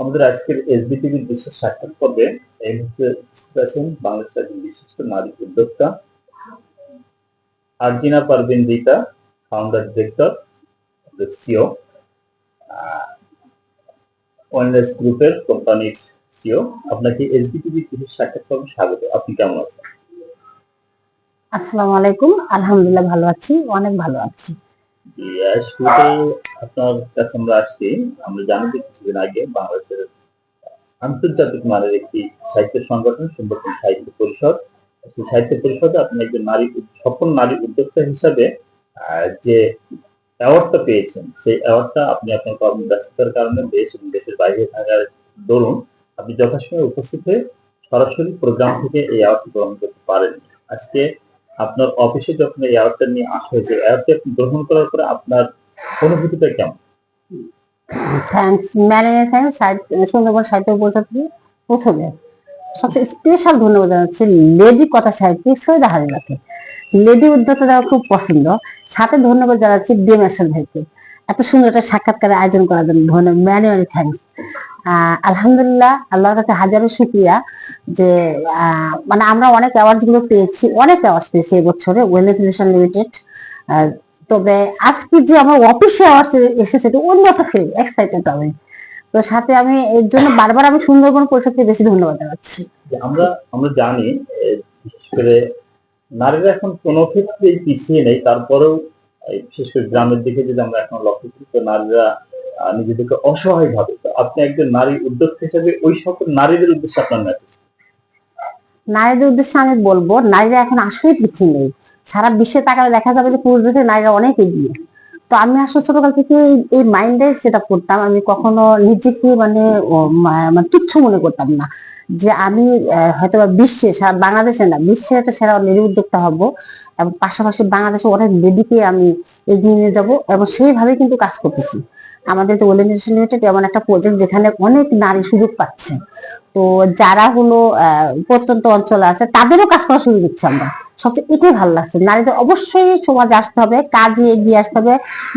আমাদের আজকের এসবিটিভির বিশেষ সাক্ষাৎ পর্বে এই মুহূর্তে উপস্থিত আছেন একজন বিশিষ্ট নারী উদ্যোক্তা, Arjina Parvin Rita founder director CEO wellness গ্রুপের কোম্পানির সিও আপনাকে এসবিটিভির বিশেষ সাক্ষাৎ পর্বে স্বাগত। আপনি কেমন আছেন? আসসালামু আলাইকুম। আলহামদুলিল্লাহ ভালো আছি। অনেক ভালো আছি। আপনার কাছে আমরা আসছি। আমরা জানি যে কিছুদিন আগে বাংলাদেশের আন্তর্জাতিক মানের একটি সাহিত্য সংগঠন, সুন্দরবন সাহিত্য পরিষদ। সেই সাহিত্য পরিষদে আপনি একজন নারী সফল নারী উদ্যোক্তা হিসাবে যে অ্যাওয়ার্ডটা পেয়েছেন, সেই অ্যাওয়ার্ডটা আপনি আপনার কর্মব্যস্ততার কারণে দেশ এবং দেশের বাইরে থাকার দরুন আপনি যথাসময়ে উপস্থিত হয়ে সরাসরি প্রোগ্রাম থেকে এই অ্যাওয়ার্ডটি গ্রহণ করতে পারেন আজকে আপনার অফিসে যখন অ্যাওয়ার্ডটা নিয়ে আসা হয়েছে এয়ারটেল গ্রহণ করার পরে আপনার অনুভূতিটা কেমন? থ্যাংকস ম্যানেজার থ্যাংকস সুন্দরবন সাহিত্য পরিষদ প্রথমে সবচেয়ে স্পেশাল ধন্যবাদ জানাচ্ছি লেডি কথা সাহিত্যিক সৈয়দা হালিমাকে। লেডি উদ্যোক্তা দেওয়া খুব পছন্দ। সাথে ধন্যবাদ জানাচ্ছি এরশাদ ভাইকে। এত সুন্দর একটা সাক্ষাৎকারে আয়োজন করার জন্য ধন্যবাদ ম্যানুয়ালি থ্যাংকস আলহামদুলিল্লাহ, আল্লাহর কাছে হাজারো শুক্রিয়া যে মানে আমরা অনেক অ্যাওয়ার্ডগুলো পেয়েছি, অনেক অ্যাওয়ার্ড পেয়েছি এবছরে ওয়েলনেস মিশন লিমিটেড তবে আজকে যে আমার অফিসে আওয়ার্স এসেছে, এটা অন্য একটা ফিল এক্সাইটেড আমি তো সাথে আমি এর জন্য বারবার আমি সুন্দরবন পরিষদকে বেশি ধন্যবাদ জানাচ্ছি। আমরা আমরা জানি বিশেষ করে নারীরা এখন কোনো ক্ষেত্রেই পিছিয়ে নেই, তারপরেও বিশেষ করে গ্রামের দিকে যদি আমরা এখন লক্ষ্য করি, তো নারীরা নিজেদেরকে অসহায় ভাবে। আপনি একজন নারী উদ্যোক্তা হিসেবে ওই সকল নারীদের উদ্দেশ্যে আপনার মেসেজ নারীদের উদ্দেশ্যে আমি বলব, নারীরা এখন আসলেই পিছিয়ে নেই। সারা বিশ্বে তাকালে দেখা যাবে যে পুরুষদের নারীরা অনেক এগিয়ে। তো আমি আসলে ছোটকাল থেকে এই- মাইন্ডে সেটা করতাম। আমি কখনো নিজেকে মানে মানে তুচ্ছ মনে করতাম না। যে আমি হয়তো বিশ্বে বাংলাদেশে না, বিশ্বের একটা সেরা লেডি উদ্যোক্তা হব এবং পাশাপাশি বাংলাদেশে অনেক লেডিকে আমি এগিয়ে নিয়ে যাব এবং সেইভাবে কিন্তু কাজ করতেছি। আমাদের তো ওয়েল লিমিটেড এমন একটা প্রজেক্ট যেখানে অনেক নারী সুযোগ পাচ্ছে। তো যারা হলো প্রত্যন্ত অঞ্চলে আছে, তাদেরও কাজ করার সুযোগ দিচ্ছে আমরা। সবচেয়ে এটাই ভালো লাগছে। নারীদের অবশ্যই সমাজে আসতে হবে, কাজে এগিয়ে আসতে হবে,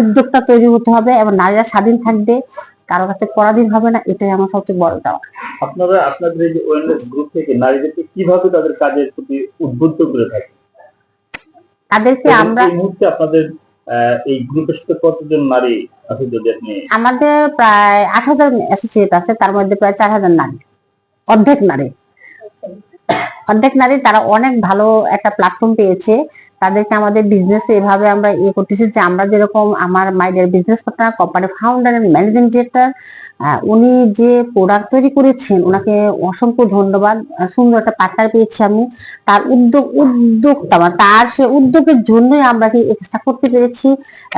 উদ্যোক্তা তৈরি হতে হবে এবং নারীরা স্বাধীন থাকবে। কারও কাছে পরাধীন হবে না এটাই আমার সবচেয়ে বড় চাওয়া। আপনারা আপনাদের এই যে ওয়েলনেস গ্রুপ থেকে নারীদেরকে কীভাবে তাদের কাজের প্রতি উদ্বুদ্ধ করে থাকে তাদেরকে আমরা এই মুহূর্তে আপনাদের এই গ্রুপের সাথে কতজন নারী আছে যদি আপনি আমাদের প্রায় আট হাজার অ্যাসোসিয়েট আছে তার মধ্যে প্রায় চার হাজার নারী অর্ধেক নারী। অর্ধেক নারী তারা অনেক ভালো একটা প্ল্যাটফর্ম পেয়েছে। তাদেরকে আমাদের বিজনেস এভাবে আমরা ইয়ে করতেছি যে আমরা যেরকম আমার মাইডের business partner company founder managing director উনি যে প্রোডাক্ট তৈরি করেছেন ওনাকে অসংখ্য ধন্যবাদ। সুন্দর একটা পার্টনার পেয়েছি আমি। তার উদ্যোগ, উদ্যোক্তা মানে তার সে উদ্যোগের জন্যই আমরা কি এক্সট্রা করতে পেরেছি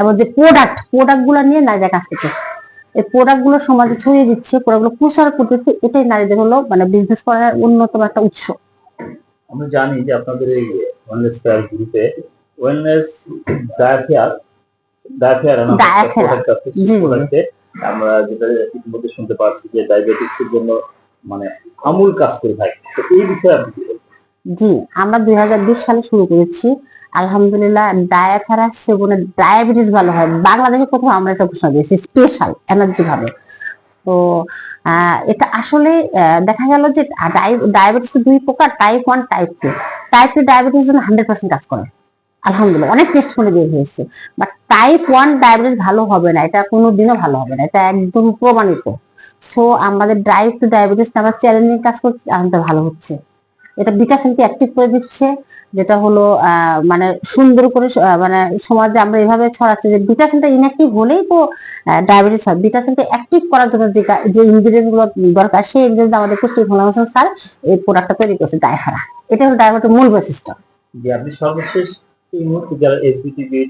এবং যে প্রোডাক্ট প্রোডাক্টগুলো নিয়ে নারীরা কাজ করতেছে। এই প্রোডাক্টগুলো সমাজে ছড়িয়ে দিচ্ছে প্রোডাক্টগুলো প্রচার করতেছে, এটাই নারীদের হলো মানে বিজনেস করার অন্যতম একটা উৎস। আমরা জানি যে আপনাদের এই ওয়েলনেস ফেয়ার গ্রুপে ওয়েলনেস ডায়াফেয়ার ডায়াফেয়ার জি। আমরা যেটা ইতিমধ্যে শুনতে পাচ্ছি যে ডায়াবেটিক্স এর জন্য মানে আমূল কাজ করে থাকে। তো এই বিষয়ে আপনি জি আমরা দুই হাজার বিশ সালে শুরু করেছি। আলহামদুলিল্লাহ ডায়াফেরা সেবনে ডায়াবেটিস ভালো হয়। বাংলাদেশে কোথাও আমরা একটা ঘোষণা দিয়েছি স্পেশাল এনার্জি ভাবে তো এটা আসলে দেখা গেল যে ডায়াবেটিস দুই প্রকার type one type two type two diabetes জন্য হান্ড্রেড পার্সেন্ট কাজ করে। আলহামদুলিল্লাহ, অনেক টেস্ট করে বের হয়েছে। বাট টাইপ ওয়ান ডায়াবেটিস ভালো হবে না, এটা কোনোদিনও ভালো হবে না, এটা একদম প্রমাণিত। সো আমাদের ড্রাইভ টু ডায়াবেটিস আমরা চ্যালেঞ্জিং কাজ করছি, আমাদের ভালো হচ্ছে। এটা বিটা সেলকে অ্যাক্টিভ করে দিচ্ছে যেটা হলো আহ, মানে সুন্দর করে মানে সমাজে আমরা এভাবে ছড়াচ্ছি যে বিটা সেলটা ইনঅ্যাক্টিভ হলেই তো ডায়াবেটিস হয়। বিটা সেলকে অ্যাক্টিভ করার জন্য যে যে ইনগ্রিডিয়েন্টগুলো দরকার সেই ইনগ্রিডিয়েন্ট আমাদের পুষ্টি ফলাম স্যার এই প্রোডাক্টটা তৈরি করছে ডায়ফারা এটা হলো ডায়াবেটিস মূল বৈশিষ্ট্য। যে আপনি সর্বশেষ এই মুহূর্তে যারা এসবিটিভি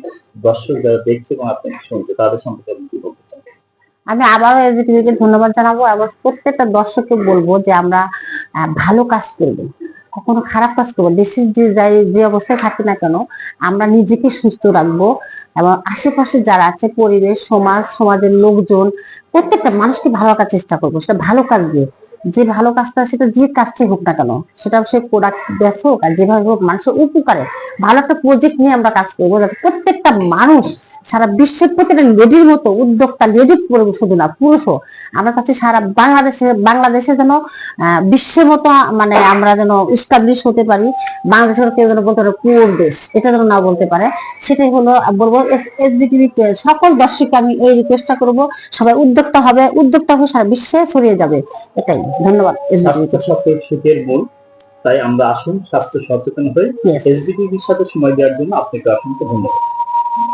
দর্শক যারা দেখছে এবং আপনি শুনছে তাদের সম্পর্কে আপনি কি বলতে চান? আমি আবারও এসবিটিভিকে ধন্যবাদ জানাব এবং প্রত্যেকটা দর্শককে বলব যে আমরা ভালো কাজ করব। কখনো খারাপ কাজ করব দেশের যে যাই, যে অবস্থায় থাকি না কেন, আমরা নিজেকে সুস্থ রাখব এবং আশেপাশে যারা আছে, পরিবেশ, সমাজ, সমাজের লোকজন, প্রত্যেকটা মানুষকে ভালো রাখার চেষ্টা করব। সেটা ভালো কাজ দিয়ে। যে ভালো কাজটা সেটা যে কাজটাই হোক না কেন, সেটা সে প্রোডাক্ট বেচ হোক আর যেভাবে হোক, মানুষের উপকারে ভালো একটা প্রজেক্ট নিয়ে আমরা কাজ করব। যাতে প্রত্যেকটা মানুষ সারা বিশ্বের প্রতিটা লেডির মতো উদ্যোক্তা লেডি শুধু না পুরুষও। আমরা কাছে সারা বাংলাদেশে বাংলাদেশে যেন বিশ্বের মতো মানে আমরা যেন ইস্টাবলিশ হতে পারি বাংলাদেশের কেউ যেন বলতে পারে পুর দেশ এটা যেন না বলতে পারে। সেটাই হলো বলব এসবিটিভি সকল দর্শককে আমি এই রিকোয়েস্টটা করব সবাই উদ্যোক্তা হবে উদ্যোক্তা হয়ে সারা বিশ্বে ছড়িয়ে যাবে এটাই। ধন্যবাদ এসবিটিভি মূল তাই আমরা আসুন স্বাস্থ্য সচেতন হয়ে এসবিটিভির সাথে সময় দেওয়ার জন্য আপনাকে অসংখ্য ধন্যবাদ।